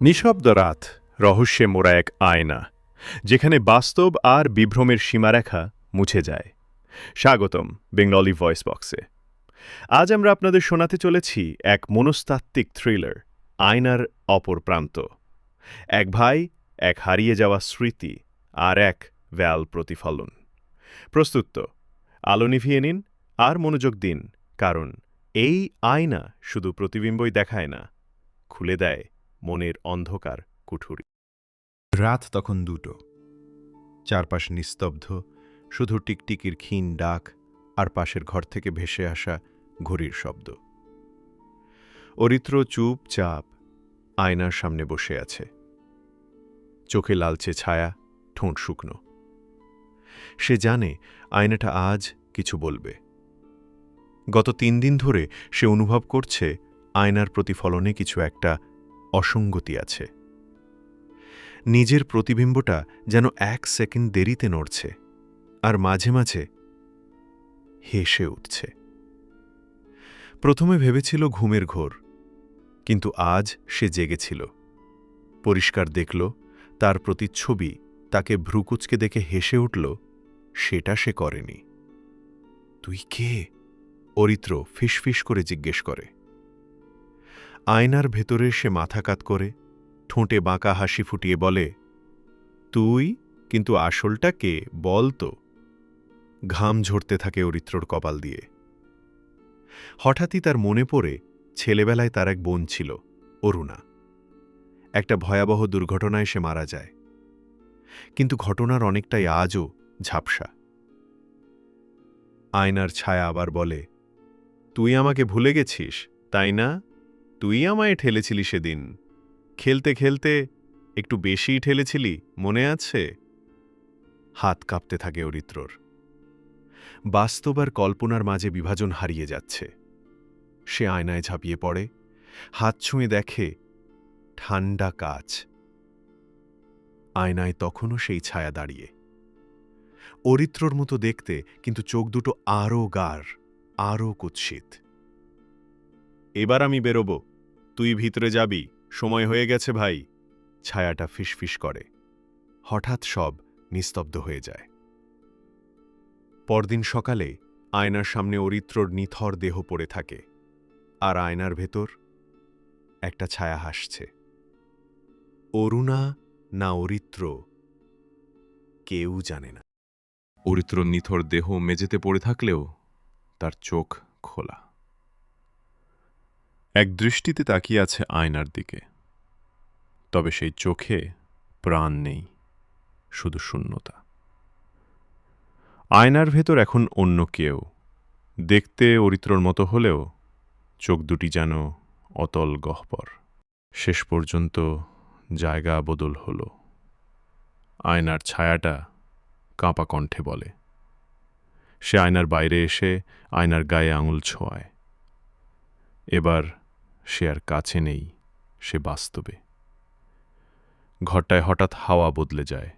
নিঃশব্দ রাত রহস্যে মোড়া এক আয়না, যেখানে বাস্তব আর বিভ্রমের সীমারেখা মুছে যায়। স্বাগতম বেঙ্গলি ভয়েস বক্সে। আজ আমরা আপনাদের শোনাতে চলেছি এক মনস্তাত্ত্বিক থ্রিলার, আয়নার অপর প্রান্ত। এক ভাই, এক হারিয়ে যাওয়া স্মৃতি আর এক ভ্যাল প্রতিফলন। প্রস্তুত আলো নিভিয়ে নিন আর মনোযোগ দিন, কারণ এই আয়না শুধু প্রতিবিম্বই দেখায় না, খুলে দেয় মনের অন্ধকার, কুঠুরি। রাত তখন দুটো। চারপাশ নিস্তব্ধ, শুধু টিকটিকির ক্ষীণ ডাক আর পাশের ঘর থেকে ভেসে আসা ঘড়ির শব্দ। অরিত্র চুপচাপ আয়নার সামনে বসে আছে। চোখে লালচে ছায়া, ঠোঁট শুকনো। সে জানে আয়নাটা আজ কিছু বলবে। গত তিন দিন ধরে সে অনুভব করছে আয়নার প্রতিফলনে কিছু একটা অসঙ্গতি আছে। নিজের প্রতিবিম্বটা যেন এক সেকেন্ড দেরিতে নড়ছে আর মাঝে মাঝে হেসে উঠছে। প্রথমে ভেবেছিল ঘুমের ঘোর, কিন্তু আজ সে জেগেছিল। পরিষ্কার দেখল, তার প্রতিচ্ছবি তাকে ভ্রুকুচকে দেখে হেসে উঠল, সেটা সে করেনি। তুই কে? অরিত্র ফিসফিস করে জিজ্ঞেস করে। আয়নার ভেতরে সে মাথা কাত করে, ঠোঁটে বাঁকা হাসি ফুটিয়ে বলে, তুই কিন্তু আসলটা কে, বল তো। ঘাম ঝরতে থাকে অরিত্রর কপাল দিয়ে। হঠাৎই তার মনে পড়ে, ছেলেবেলায় তার এক বোন ছিল, অরুণা। একটা ভয়াবহ দুর্ঘটনায় সে মারা যায়। কিন্তু ঘটনার অনেকটাই আজও ঝাপসা। আয়নার ছায়া আবার বলে, তুই আমাকে ভুলে গেছিস, তাই না? তুই আমায় ঠেলেছিলি সেদিন। খেলতে খেলতে একটু বেশিই ঠেলেছিলি, মনে আছে? হাত কাঁপতে থাকে অরিত্রর। বাস্তব আর কল্পনার মাঝে বিভাজন হারিয়ে যাচ্ছে। সে আয়নায় ঝাঁপিয়ে পড়ে, হাত ছুঁয়ে দেখে ঠান্ডা কাজ। আয়নায় তখনও সেই ছায়া দাঁড়িয়ে। অরিত্রর মতো দেখতে কিন্তু চোখ দুটো আরও গার আরও কুৎসিত। এবার আমি বেরোব। তুই ভিতরে যাবি। সময় হয়ে গেছে ভাই। ছায়াটা ফিসফিস করে। হঠাৎ সব নিস্তব্ধ হয়ে যায়। পরদিন সকালে আয়নার সামনে অরিত্রর নিথর দেহ পড়ে থাকে। আর আয়নার ভেতর একটা ছায়া হাসছে। অরুণা না অরিত্র? কেউ জানে না। অরিত্র নিথর দেহ মেঝেতে পড়ে থাকলেও তার চোখ খোলা। এক দৃষ্টিতে তাকিয়ে আছে আয়নার দিকে। তবে সেই চোখে প্রাণ নেই, শুধু শূন্যতা। আয়নার ভেতর এখন অন্য কেউ। দেখতে অরিত্রর মতো হলেও চোখ দুটি যেন অতল গহ্বর। শেষ পর্যন্ত জায়গা বদল হল। আয়নার ছায়াটা কাঁপা কণ্ঠে বলে। সে আয়নার বাইরে এসে আয়নার গায়ে আঙুল ছোঁয়ায়। এবার সে আর কাছে নেই, সে বাস্তবে। ঘরটায় হঠাৎ হাওয়া বদলে যায়,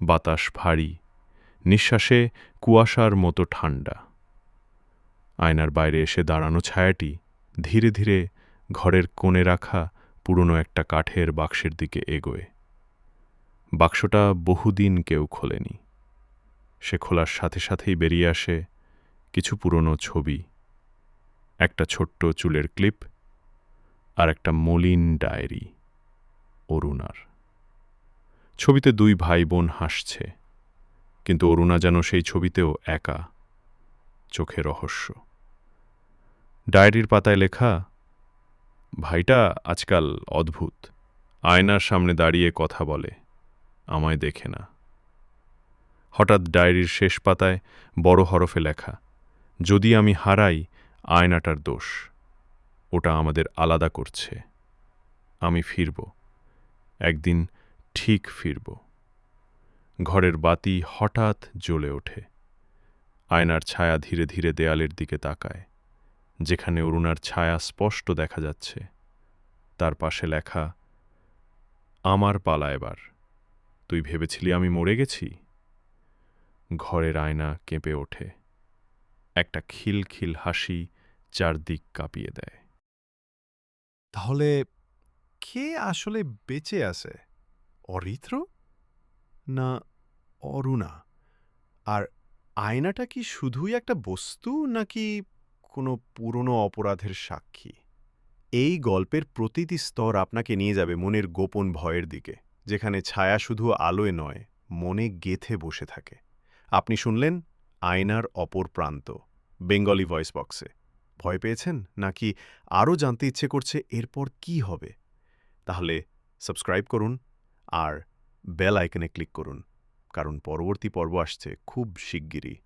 বাতাস ভারী, নিঃশ্বাসে কুয়াশার মতো ঠান্ডা। আয়নার বাইরে এসে দাঁড়ানো ছায়াটি ধীরে ধীরে ঘরের কোণে রাখা পুরনো একটা কাঠের বাক্সের দিকে এগোয়। বাক্সটা বহুদিন কেউ খোলেনি। সে খোলার সাথে সাথেই বেরিয়ে আসে কিছু পুরনো ছবি, একটা ছোট্ট চুলের ক্লিপ আর একটা মলিন ডায়েরি, অরুণার। ছবিতে দুই ভাই বোন হাসছে, কিন্তু অরুণা যেন সেই ছবিতেও একা, চোখে রহস্য। ডায়েরির পাতায় লেখা, ভাইটা আজকাল অদ্ভুত, আয়নার সামনে দাঁড়িয়ে কথা বলে, আমায় দেখে না। হঠাৎ ডায়েরির শেষ পাতায় বড় হরফে লেখা, যদি আমি হারাই, আয়নাটার দোষ। ওটা আমাদের আলাদা করছে। আমি ফিরব। একদিন ঠিক ফিরব। ঘরের বাতি হঠাৎ জ্বলে ওঠে। আয়নার ছায়া ধীরে ধীরে দেয়ালের দিকে তাকায়, যেখানে অরুণার ছায়া স্পষ্ট দেখা যাচ্ছে। তার পাশে লেখা, আমার পালা এবার। তুই ভেবেছিলি আমি মরে গেছি? ঘরের আয়না কেঁপে ওঠে। একটা খিলখিল হাসি চারদিক কাঁপিয়ে দেয়। তাহলে কে আসলে বেঁচে আছে? অরিত্র? না, অরুণা। আর আয়নাটা কি শুধুই একটা বস্তু, নাকি কোনো পুরনো অপরাধের সাক্ষী? এই গল্পের প্রতিটি স্তর আপনাকে নিয়ে যাবে মনের গোপন ভয়ের দিকে, যেখানে ছায়া শুধু আলোয় নয়, মনে গেথে বসে থাকে। আপনি শুনলেন আয়নার অপর প্রান্ত, বেঙ্গলি ভয়েস বক্সে। ভয় পেয়েছেন? নাকি আরও জানতে ইচ্ছে করছে এরপর কি হবে? তাহলে সাবস্ক্রাইব করুন আর বেল আইকনে ক্লিক করুন, কারণ পরবর্তী পর্ব আসছে খুব শিগগিরই।